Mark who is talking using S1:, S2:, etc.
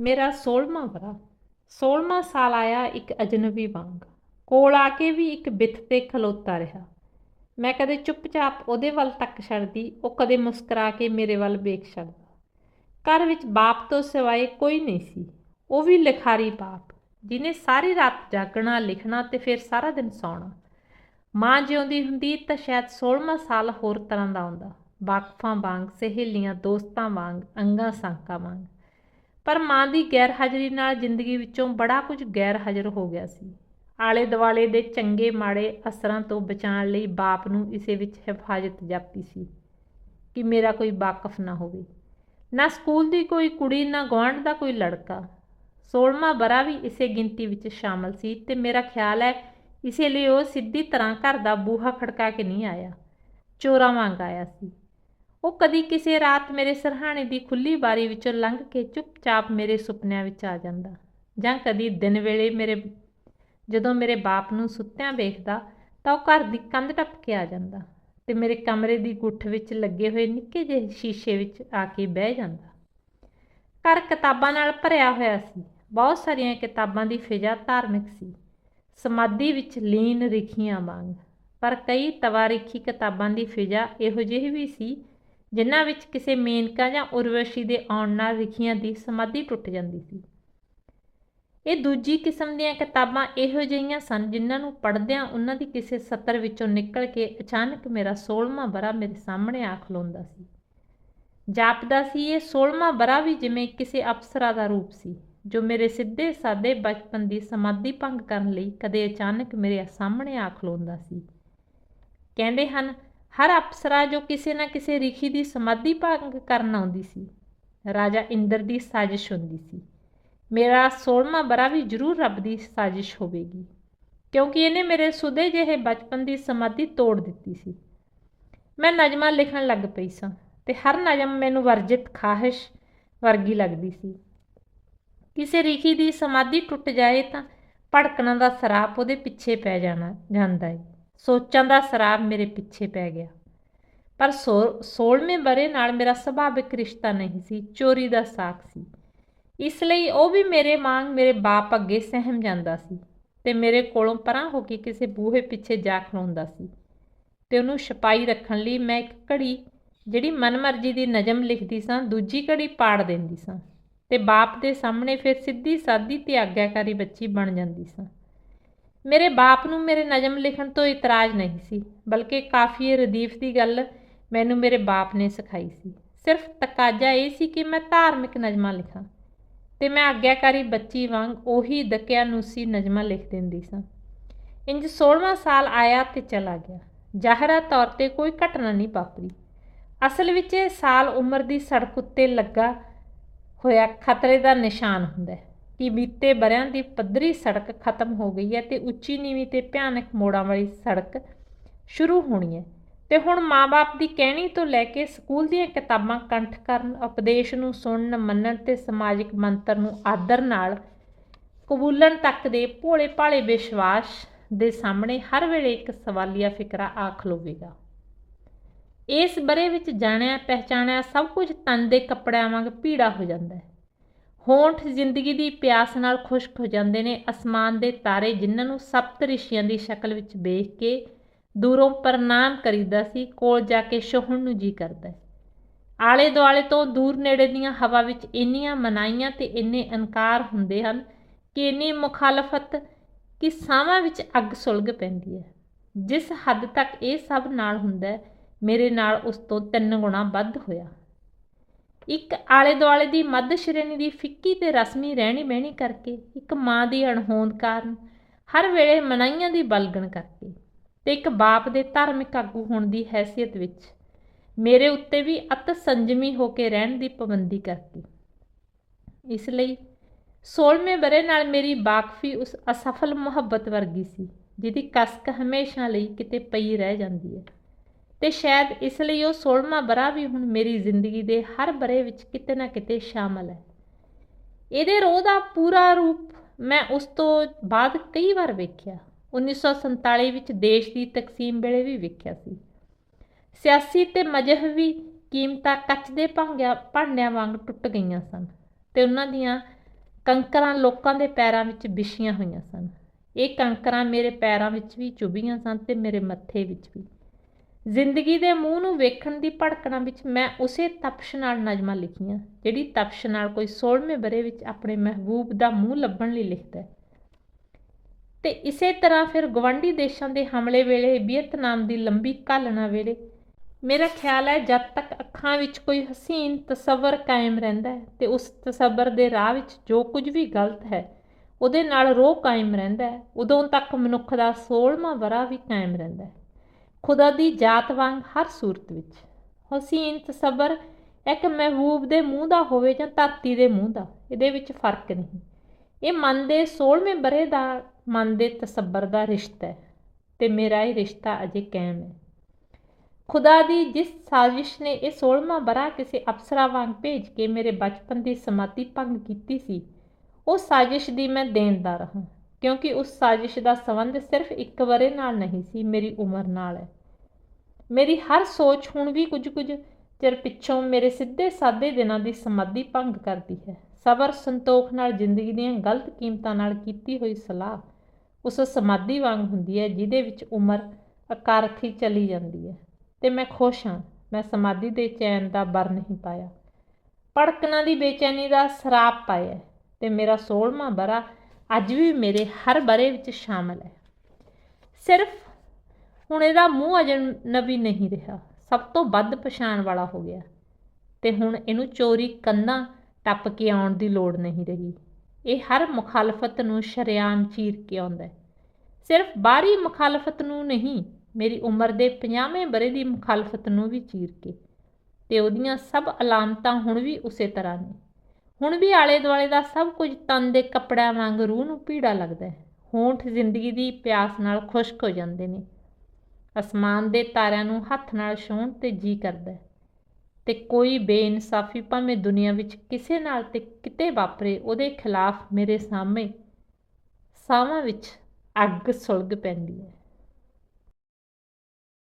S1: ਮੇਰਾ 16ਵਾਂ ਵਰਾ 16ਵਾਂ ਸਾਲ ਆਇਆ ਇੱਕ ਅਜਨਬੀ ਵਾਂਗ। ਕੋਲ ਆ ਕੇ ਵੀ ਇੱਕ ਬਿੱਥ ਤੇ ਖਲੋਤਾ ਰਿਹਾ। ਮੈਂ ਕਦੇ ਚੁੱਪਚਾਪ ਉਹਦੇ ਵੱਲ ਤੱਕ ਛੱਡਦੀ, ਉਹ ਕਦੇ ਮੁਸਕਰਾ ਕੇ ਮੇਰੇ ਵੱਲ ਵੇਖ ਛੱਡਦਾ। ਘਰ ਵਿੱਚ ਬਾਪ ਤੋਂ ਸਿਵਾਏ ਕੋਈ ਨਹੀਂ ਸੀ। ਉਹ ਵੀ ਲਿਖਾਰੀ ਬਾਪ, ਜਿਹਨੇ ਸਾਰੀ ਰਾਤ ਜਾਗਣਾ, ਲਿਖਣਾ ਤੇ ਫਿਰ ਸਾਰਾ ਦਿਨ ਸੌਣਾ। ਮਾਂ ਜਿਉਂਦੀ ਹੁੰਦੀ ਤਾਂ ਸ਼ਾਇਦ 16ਵਾਂ ਸਾਲ ਹੋਰ ਤਰ੍ਹਾਂ ਦਾ ਆਉਂਦਾ ਵਾਕਫਾਂ ਵਾਂਗ, ਸਹੇਲੀਆਂ, ਦੋਸਤਾਂ ਵਾਂਗ, ਅੰਗਾਂ, ਸਾਕਾਂ ਵਾਂਗ। ਪਰ ਮਾਂ ਦੀ ਗੈਰ ਹਾਜ਼ਰੀ ਨਾਲ ਜ਼ਿੰਦਗੀ ਵਿੱਚੋਂ ਬੜਾ ਕੁਝ ਗੈਰ ਹਾਜ਼ਰ ਹੋ ਗਿਆ ਸੀ। ਆਲੇ ਦੁਆਲੇ ਦੇ ਚੰਗੇ ਮਾੜੇ ਅਸਰਾਂ ਤੋਂ ਬਚਾਉਣ ਲਈ ਬਾਪ ਨੂੰ ਇਸੇ ਵਿੱਚ ਹਿਫਾਜ਼ਤ ਜਾਪੀ ਸੀ ਕਿ ਮੇਰਾ ਕੋਈ ਵਾਕਫ ਨਾ ਹੋਵੇ। ਨਾ ਸਕੂਲ ਦੀ ਕੋਈ ਕੁੜੀ, ਨਾ ਗੁਆਂਢ ਦਾ ਕੋਈ ਲੜਕਾ। 16ਵਾਂ ਬਰਾ ਵੀ ਇਸੇ ਗਿਣਤੀ ਵਿੱਚ ਸ਼ਾਮਲ ਸੀ ਤੇ ਮੇਰਾ ਖਿਆਲ ਹੈ ਇਸੇ ਲਈ ਉਹ ਸਿੱਧੀ ਤਰ੍ਹਾਂ ਘਰ ਦਾ ਬੂਹਾ ਖੜਕਾ ਕੇ ਨਹੀਂ ਆਇਆ। ਚੋਰਾਂ ਵਾਂਗ ਆਇਆ ਸੀ। ਉਹ ਕਦੀ ਕਿਸੇ ਰਾਤ ਮੇਰੇ ਸਰਹਾਣੇ ਦੀ ਖੁੱਲੀ ਬਾਰੀ ਵਿੱਚੋਂ ਲੰਘ ਕੇ ਚੁੱਪਚਾਪ ਮੇਰੇ ਸੁਪਨਿਆਂ ਵਿੱਚ ਆ ਜਾਂਦਾ ਜਾਂ ਕਦੀ ਦਿਨ ਵੇਲੇ ਮੇਰੇ, ਜਦੋਂ ਮੇਰੇ ਬਾਪ ਨੂੰ ਸੁੱਤਿਆਂ ਵੇਖਦਾ ਤਾਂ ਉਹ ਘਰ ਦੀ ਕੰਧ ਟੱਪ ਕੇ ਆ ਜਾਂਦਾ ਤੇ ਮੇਰੇ ਕਮਰੇ ਦੀ ਗੁੱਠ ਵਿੱਚ ਲੱਗੇ ਹੋਏ ਨਿੱਕੇ ਜਿਹੇ ਸ਼ੀਸ਼ੇ ਵਿੱਚ ਆ ਕੇ ਬਹਿ ਜਾਂਦਾ। ਘਰ ਕਿਤਾਬਾਂ ਨਾਲ ਭਰਿਆ ਹੋਇਆ ਸੀ, ਬਹੁਤ ਸਾਰੀਆਂ ਕਿਤਾਬਾਂ ਦੀ ਫਿਜ਼ਾ ਧਾਰਮਿਕ ਸੀ, ਸਮਾਧੀ ਵਿੱਚ ਲੀਨ ਰਿਖੀਆਂ ਵਾਂਗ, ਪਰ ਕਈ ਤਵਾਰੀਖੀ ਕਿਤਾਬਾਂ ਦੀ ਫਿਜ਼ਾ ਇਹੋ ਜਿਹੀ ਵੀ ਸੀ ਜਿਨ੍ਹਾਂ ਵਿੱਚ ਕਿਸੇ ਮੇਨਕਾ ਜਾਂ ਉਰਵਸ਼ੀ ਦੇ ਆਉਣ ਨਾਲ ਰਿਖੀਆਂ ਦੀ ਸਮਾਧੀ ਟੁੱਟ ਜਾਂਦੀ ਸੀ। ਇਹ ਦੂਜੀ ਕਿਸਮ ਦੀਆਂ ਕਿਤਾਬਾਂ ਇਹੋ ਜਿਹੀਆਂ ਸਨ ਜਿਨ੍ਹਾਂ ਨੂੰ ਪੜ੍ਹਦਿਆਂ ਉਹਨਾਂ ਦੀ ਕਿਸੇ ਸਤਰ ਵਿੱਚੋਂ ਨਿਕਲ ਕੇ ਅਚਾਨਕ ਮੇਰਾ 16ਵਾਂ ਬਰਾ ਮੇਰੇ ਸਾਹਮਣੇ ਆ ਖਲੋਂਦਾ ਸੀ। ਜਾਪਦਾ ਸੀ ਇਹ 16ਵਾਂ ਬਰਾ ਵੀ ਜਿਵੇਂ ਕਿਸੇ ਅਪਸਰਾ ਦਾ ਰੂਪ ਸੀ, ਜੋ ਮੇਰੇ ਸਿੱਧੇ ਸਾਦੇ ਬਚਪਨ ਦੀ ਸਮਾਧੀ ਭੰਗ ਕਰਨ ਲਈ ਕਦੇ ਅਚਾਨਕ ਮੇਰੇ ਸਾਹਮਣੇ ਆ ਖਲੋਂਦਾ ਸੀ। ਕਹਿੰਦੇ ਹਨ ਹਰ ਅਪਸਰਾ ਜੋ ਕਿਸੇ ਨਾ ਕਿਸੇ ਰਿਖੀ ਦੀ ਸਮਾਧੀ ਭੰਗ ਕਰਨ ਆਉਂਦੀ ਸੀ, ਰਾਜਾ ਇੰਦਰ ਦੀ ਸਾਜ਼ਿਸ਼ ਹੁੰਦੀ ਸੀ। ਮੇਰਾ 16ਵਾਂ ਬਰਾ ਵੀ ਜ਼ਰੂਰ ਰੱਬ ਦੀ ਸਾਜ਼ਿਸ਼ ਹੋਵੇਗੀ, ਕਿਉਂਕਿ ਇਹਨੇ ਮੇਰੇ ਸੁਦੇ ਜਿਹੇ ਬਚਪਨ ਦੀ ਸਮਾਧੀ ਤੋੜ ਦਿੱਤੀ ਸੀ। ਮੈਂ ਨਜ਼ਮਾਂ ਲਿਖਣ ਲੱਗ ਪਈ ਸਾਂ ਤੇ ਹਰ ਨਜ਼ਮ ਮੈਨੂੰ ਵਰਜਿਤ ਖਾਹਿਸ਼ ਵਰਗੀ ਲੱਗਦੀ ਸੀ। ਕਿਸੇ ਰਿਖੀ ਦੀ ਸਮਾਧੀ ਟੁੱਟ ਜਾਏ ਤਾਂ ਭੜਕਣਾ ਦਾ ਸਰਾਪ ਉਹਦੇ ਪਿੱਛੇ ਪੈ ਜਾਣਾ, ਜਾਂਦਾ ਹੈ ਸੋਚਾਂ ਦਾ ਸ਼ਰਾਬ ਮੇਰੇ ਪਿੱਛੇ ਪੈ ਗਿਆ। ਪਰ 16ਵੇਂ ਬਰੇ ਨਾਲ ਮੇਰਾ ਸੁਭਾਵਿਕ ਰਿਸ਼ਤਾ ਨਹੀਂ ਸੀ, ਚੋਰੀ ਦਾ ਸਾਖ ਸੀ। ਇਸ ਲਈ ਉਹ ਵੀ ਮੇਰੇ ਵਾਂਗ ਮੇਰੇ ਬਾਪ ਅੱਗੇ ਸਹਿਮ ਜਾਂਦਾ ਸੀ ਤੇ ਮੇਰੇ ਕੋਲੋਂ ਪਰਾਂ ਹੋ ਕੇ ਕਿਸੇ ਬੂਹੇ ਪਿੱਛੇ ਜਾ ਖਲੋਂਦਾ ਸੀ ਤੇ ਉਹਨੂੰ ਛਪਾਈ ਰੱਖਣ ਲਈ ਮੈਂ ਇੱਕ ਘੜੀ ਜਿਹੜੀ ਮਨਮਰਜ਼ੀ ਦੀ ਨਜ਼ਮ ਲਿਖਦੀ ਸਾਂ, ਦੂਜੀ ਘੜੀ ਪਾੜ ਦਿੰਦੀ ਸਾਂ ਤੇ ਬਾਪ ਦੇ ਸਾਹਮਣੇ ਫਿਰ ਸਿੱਧੀ ਸਾਦੀ ਤੇ ਆਗਿਆਕਾਰੀ ਬੱਚੀ ਬਣ ਜਾਂਦੀ ਸਾਂ। ਮੇਰੇ ਬਾਪ ਨੂੰ ਮੇਰੇ ਨਜ਼ਮ ਲਿਖਣ ਤੋਂ ਇਤਰਾਜ਼ ਨਹੀਂ ਸੀ, ਬਲਕਿ ਕਾਫੀਏ ਰਦੀਫ ਦੀ ਗੱਲ ਮੈਨੂੰ ਮੇਰੇ ਬਾਪ ਨੇ ਸਿਖਾਈ ਸੀ। ਸਿਰਫ ਤਕਾਜ਼ਾ ਇਹ ਸੀ ਕਿ ਮੈਂ ਧਾਰਮਿਕ ਨਜ਼ਮਾਂ ਲਿਖਾਂ ਤੇ ਮੈਂ ਆਗਿਆਕਾਰੀ ਬੱਚੀ ਵਾਂਗ ਉਹੀ ਦਕਿਆਨੂਸੀ ਨਜ਼ਮਾਂ ਲਿਖ ਦਿੰਦੀ ਸਾਂ। ਇੰਜ 16ਵਾਂ ਸਾਲ ਆਇਆ ਤੇ ਚਲਾ ਗਿਆ। ਜ਼ਾਹਰਾ ਤੌਰ ਤੇ ਕੋਈ ਘਟਨਾ ਨਹੀਂ ਵਾਪਰੀ। ਅਸਲ ਵਿੱਚ ਇਹ ਸਾਲ ਉਮਰ ਦੀ ਸੜਕ ਉੱਤੇ ਲੱਗਾ ਹੋਇਆ ਖਤਰੇ ਦਾ ਨਿਸ਼ਾਨ ਹੁੰਦਾ ਹੈ। ਕਿ ਬੀਤੇ ਬਰਿਆਂ ਦੀ ਪੱਧਰੀ ਸੜਕ ਖਤਮ ਹੋ ਗਈ ਹੈ ਤੇ ਉੱਚੀ ਨੀਵੀਂ ਤੇ ਭਿਆਨਕ ਮੋੜਾਂ ਵਾਲੀ ਸੜਕ ਸ਼ੁਰੂ ਹੋਣੀ ਹੈ। ਤੇ ਹੁਣ ਮਾਪੇ ਦੀ ਕਹਿਣੀ ਤੋਂ ਲੈ ਕੇ ਸਕੂਲ ਦੀਆਂ ਕਿਤਾਬਾਂ ਕੰਠ ਕਰਨ, ਉਪਦੇਸ਼ ਨੂੰ ਸੁਣਨ, ਮੰਨਣ ਤੇ ਸਮਾਜਿਕ ਮੰਤਰ ਨੂੰ ਆਦਰ ਨਾਲ ਕਬੂਲਣ ਤੱਕ ਦੇ ਭੋਲੇ ਭਾਲੇ ਵਿਸ਼ਵਾਸ ਦੇ ਸਾਹਮਣੇ ਹਰ ਵੇਲੇ ਇੱਕ ਸਵਾਲੀਆ ਫਿਕਰਾ ਆ ਖਲੋਵੇਗਾ ਇਸ ਬਰੇ ਵਿੱਚ ਜਾਣਿਆ ਪਹਿਚਾਣਿਆ ਸਭ ਕੁਝ ਤਨ ਦੇ ਕੱਪੜਿਆਂ ਵਾਂਗ ਪੀੜਾ ਹੋ ਜਾਂਦਾ ਹੈ। ਹੋਂਠ ਜ਼ਿੰਦਗੀ ਦੀ ਪਿਆਸ ਨਾਲ ਖੁਸ਼ਕ ਹੋ ਜਾਂਦੇ ਨੇ। ਅਸਮਾਨ ਦੇ ਤਾਰੇ ਜਿਨ੍ਹਾਂ ਨੂੰ ਸਪਤ ਰਿਸ਼ੀਆਂ ਦੀ ਸ਼ਕਲ ਵਿੱਚ ਵੇਖ ਕੇ ਦੂਰੋਂ ਪ੍ਰਣਾਮ ਕਰੀਦਾ ਸੀ, ਕੋਲ ਜਾ ਕੇ ਛੋਹਣ ਨੂੰ ਜੀ ਕਰਦਾ ਆਲੇ ਦੁਆਲੇ ਤੋਂ ਦੂਰ ਨੇੜੇ ਦੀਆਂ ਹਵਾ ਵਿੱਚ ਇੰਨੀਆਂ ਮਨਾਈਆਂ ਤੇ ਇੰਨੇ ਇਨਕਾਰ ਹੁੰਦੇ ਹਨ ਕਿ ਇੰਨੀ ਮੁਖਾਲਫਤ ਕਿ ਸਾਹਾਂ ਵਿੱਚ ਅੱਗ ਸੁਲਗ ਪੈਂਦੀ ਹੈ। ਜਿਸ ਹੱਦ ਤੱਕ ਇਹ ਸਭ ਨਾਲ ਹੁੰਦਾ ਮੇਰੇ ਨਾਲ ਉਸ ਤੋਂ ਤਿੰਨ ਗੁਣਾ ਵੱਧ ਹੋਇਆ। ਇੱਕ ਆਲੇ ਦੁਆਲੇ ਦੀ ਮੱਧ ਸ਼੍ਰੇਣੀ ਦੀ ਫਿੱਕੀ ਤੇ ਰਸਮੀ ਰਹਿਣੀ ਬਹਿਣੀ ਕਰਕੇ, ਇੱਕ ਮਾਂ ਦੀ ਅਣਹੋਂਦ ਕਾਰਨ ਹਰ ਵੇਲੇ ਮਨਾਈਆਂ ਦੀ ਬਲਗਣ ਕਰਕੇ ਤੇ ਇੱਕ ਬਾਪ ਦੇ ਧਾਰਮਿਕ ਆਗੂ ਹੋਣ ਦੀ ਹੈਸੀਅਤ ਵਿੱਚ ਮੇਰੇ ਉੱਤੇ ਵੀ ਅਤ ਸੰਜਮੀ ਹੋ ਕੇ ਰਹਿਣ ਦੀ ਪਾਬੰਦੀ ਕਰਤੀ ਇਸ ਲਈ 16ਵੇਂ ਬਰੇ ਨਾਲ ਮੇਰੀ ਬਾਕਫੀ ਉਸ ਅਸਫਲ ਮੁਹੱਬਤ ਵਰਗੀ ਸੀ, ਜਿਹਦੀ ਕਸਕ ਹਮੇਸ਼ਾ ਲਈ ਕਿਤੇ ਪਈ ਰਹਿ ਜਾਂਦੀ ਹੈ। ਤੇ ਸ਼ਾਇਦ ਇਸ ਲਈ ਉਹ 16ਵਾਂ ਬਰਾ ਵੀ ਹੁਣ ਮੇਰੀ ਜ਼ਿੰਦਗੀ ਦੇ ਹਰ ਬਰੇ ਵਿੱਚ ਕਿਤੇ ਨਾ ਕਿਤੇ ਸ਼ਾਮਲ ਹੈ। ਇਹਦੇ ਰੋਹ ਦਾ ਪੂਰਾ ਰੂਪ ਮੈਂ ਉਸ ਤੋਂ ਬਾਅਦ ਕਈ ਵਾਰ ਵੇਖਿਆ। 1947 ਵਿੱਚ ਦੇਸ਼ ਦੀ ਤਕਸੀਮ ਵੇਲੇ ਵੀ ਵੇਖਿਆ ਸੀ। ਸਿਆਸੀ ਤੇ ਮਜ਼ਹਬੀ ਕੀਮਤਾਂ ਕੱਚ ਦੇ ਭਾਂਗਿਆਂ ਭਾਂਡਿਆਂ ਵਾਂਗ ਟੁੱਟ ਗਈਆਂ ਸਨ ਤੇ ਉਹਨਾਂ ਦੀਆਂ ਕੰਕਰਾਂ ਲੋਕਾਂ ਦੇ ਪੈਰਾਂ ਵਿੱਚ ਵਿਛੀਆਂ ਹੋਈਆਂ ਸਨ। ਇਹ ਕੰਕਰਾਂ ਮੇਰੇ ਪੈਰਾਂ ਵਿੱਚ ਵੀ ਚੁਭੀਆਂ ਸਨ ਤੇ ਮੇਰੇ ਮੱਥੇ ਵਿੱਚ ਵੀ। ਜ਼ਿੰਦਗੀ ਦੇ ਮੂੰਹ ਨੂੰ ਵੇਖਣ ਦੀ ਭੜਕਣਾ ਵਿੱਚ ਮੈਂ ਉਸੇ ਤਪਸ਼ ਨਾਲ ਨਜ਼ਮਾਂ ਲਿਖੀਆਂ, ਜਿਹੜੀ ਤਪਸ਼ ਨਾਲ ਕੋਈ 16ਵੇਂ ਬਰੇ ਵਿੱਚ ਆਪਣੇ ਮਹਿਬੂਬ ਦਾ ਮੂੰਹ ਲੱਭਣ ਲਈ ਲਿਖਦਾ ਹੈ। ਤੇ ਇਸੇ ਤਰ੍ਹਾਂ ਫਿਰ ਗਵੰਡੀ ਦੇਸ਼ਾਂ ਦੇ ਹਮਲੇ ਵੇਲੇ ਵੀਅਤਨਾਮ ਦੀ ਲੰਬੀ ਘਾਲਣਾ ਵੇਲੇ ਮੇਰਾ ਖਿਆਲ ਹੈ ਜਦ ਤੱਕ ਅੱਖਾਂ ਵਿੱਚ ਕੋਈ ਹਸੀਨ ਤਸਵਰ ਕਾਇਮ ਰਹਿੰਦਾ ਹੈ ਤੇ ਉਸ ਤਸਵਰ ਦੇ ਰਾਹ ਵਿੱਚ ਜੋ ਕੁਝ ਵੀ ਗਲਤ ਹੈ, ਉਹਦੇ ਨਾਲ ਰੋਹ ਕਾਇਮ ਰਹਿੰਦਾ ਹੈ, ਉਦੋਂ ਤੱਕ ਮਨੁੱਖ ਦਾ 16ਵਾਂ ਬਰਾ ਵੀ ਕਾਇਮ ਰਹਿੰਦਾ ਹੈ। ਖੁਦਾ ਦੀ ਜਾਤ ਵਾਂਗ ਹਰ ਸੂਰਤ ਵਿੱਚ। ਹਸੀਨ ਤਸਵਰ ਇੱਕ ਮਹਿਬੂਬ ਦੇ ਮੂੰਹ ਦਾ ਹੋਵੇ ਜਾਂ ਧਰਤੀ ਦੇ ਮੂੰਹ ਦਾ, ਇਹਦੇ ਵਿੱਚ ਫ਼ਰਕ ਨਹੀਂ। ਇਹ ਮਨ ਦੇ 16ਵੇਂ ਬਰੇ ਦਾ, ਮਨ ਦੇ ਤਸੱਬਰ ਦਾ ਰਿਸ਼ਤਾ ਹੈ ਤੇ ਮੇਰਾ ਇਹ ਰਿਸ਼ਤਾ ਅਜੇ ਕਾਇਮ ਹੈ। ਖੁਦਾ ਦੀ ਜਿਸ ਸਾਜ਼ਿਸ਼ ਨੇ ਇਹ 16ਵਾਂ ਬਰਾ ਕਿਸੇ ਅਫਸਰਾ ਵਾਂਗ ਭੇਜ ਕੇ ਮੇਰੇ ਬਚਪਨ ਦੀ ਸਮਾਤੀ ਭੰਗ ਕੀਤੀ ਸੀ, ਉਹ ਸਾਜ਼ਿਸ਼ ਦੀ ਮੈਂ ਦੇਣਦਾਰ ਹਾਂ। ਕਿਉਂਕਿ ਉਸ ਸਾਜ਼ਿਸ਼ ਦਾ ਸੰਬੰਧ ਸਿਰਫ ਇੱਕ ਬਰੇ ਨਾਲ ਨਹੀਂ ਸੀ, ਮੇਰੀ ਉਮਰ ਨਾਲ ਹੈ। ਮੇਰੀ ਹਰ ਸੋਚ ਹੁਣ ਵੀ ਕੁਝ ਕੁਝ ਚਿਰ ਪਿੱਛੋਂ ਮੇਰੇ ਸਿੱਧੇ ਸਾਦੇ ਦਿਨਾਂ ਦੀ ਸਮਾਧੀ ਭੰਗ ਕਰਦੀ ਹੈ। ਸਬਰ, ਸੰਤੋਖ ਨਾਲ ਜ਼ਿੰਦਗੀ ਦੀਆਂ ਗਲਤ ਕੀਮਤਾਂ ਨਾਲ ਕੀਤੀ ਹੋਈ ਸਲਾਹ ਉਸ ਸਮਾਧੀ ਵਾਂਗ ਹੁੰਦੀ ਹੈ, ਜਿਹਦੇ ਵਿੱਚ ਉਮਰ ਅਕਾਰਥੀ ਚਲੀ ਜਾਂਦੀ ਹੈ। ਤੇ ਮੈਂ ਖੁਸ਼ ਹਾਂ, ਮੈਂ ਸਮਾਧੀ ਦੇ ਚੈਨ ਦਾ ਬਰ ਨਹੀਂ ਪਾਇਆ। ਪੜਕਣਾ ਦੀ ਬੇਚੈਨੀ ਦਾ ਸਰਾਪ ਪਾਇਆ ਤੇ ਮੇਰਾ 16ਵਾਂ ਬਰਾ ਅੱਜ ਵੀ ਮੇਰੇ ਹਰ ਬਰੇ ਵਿੱਚ ਸ਼ਾਮਲ ਹੈ। ਸਿਰਫ ਹੁਣ ਇਹਦਾ ਮੂੰਹ ਅਜਨਬੀ ਨਹੀਂ ਰਿਹਾ। ਸਭ ਤੋਂ ਵੱਧ ਪਛਾਣ ਵਾਲਾ ਹੋ ਗਿਆ ਤੇ ਹੁਣ ਇਹਨੂੰ ਚੋਰੀ ਕੰਨਾਂ ਟੱਪ ਕੇ ਆਉਣ ਦੀ ਲੋੜ ਨਹੀਂ ਰਹੀ। ਇਹ ਹਰ ਮੁਖਾਲਫਤ ਨੂੰ ਸ਼ਰਿਆਮ ਚੀਰ ਕੇ ਆਉਂਦਾ ਹੈ। ਸਿਰਫ ਬਾਹਰੀ ਮੁਖਾਲਫਤ ਨੂੰ ਨਹੀਂ, ਮੇਰੀ ਉਮਰ ਦੇ 50ਵੇਂ ਬਰੇ ਦੀ ਮੁਖਾਲਫਤ ਨੂੰ ਵੀ ਚੀਰ ਕੇ ਤੇ ਉਹਦੀਆਂ ਸਭ ਅਲਾਮਤਾਂ ਹੁਣ ਵੀ ਉਸੇ ਤਰ੍ਹਾਂ ਨੇ। ਹੁਣ ਵੀ ਆਲੇ ਦੁਆਲੇ ਦਾ ਸਭ ਕੁਝ ਤਨ ਦੇ ਕੱਪੜਿਆਂ ਵਾਂਗ ਰੂਹ ਨੂੰ ਪੀੜਾ ਲੱਗਦਾ ਹੈ। ਹੋਂਠ ਜ਼ਿੰਦਗੀ ਦੀ ਪਿਆਸ ਨਾਲ ਖੁਸ਼ਕ ਹੋ ਜਾਂਦੇ ਨੇ। ਅਸਮਾਨ ਦੇ ਤਾਰਿਆਂ ਨੂੰ ਹੱਥ ਨਾਲ ਛੂਹਣ ਤੇ ਜੀ ਕਰਦਾ ਹੈ। ਤੇ ਕੋਈ ਬੇਇਨਸਾਫੀ ਭਾਵੇਂ ਦੁਨੀਆ ਵਿੱਚ ਕਿਸੇ ਨਾਲ ਤੇ ਕਿਤੇ ਵਾਪਰੇ, ਉਹਦੇ ਖਿਲਾਫ ਮੇਰੇ ਸਾਹਮਣੇ ਸਾਹਾਂ ਵਿੱਚ ਅੱਗ ਸੁਲਗ ਪੈਂਦੀ ਹੈ।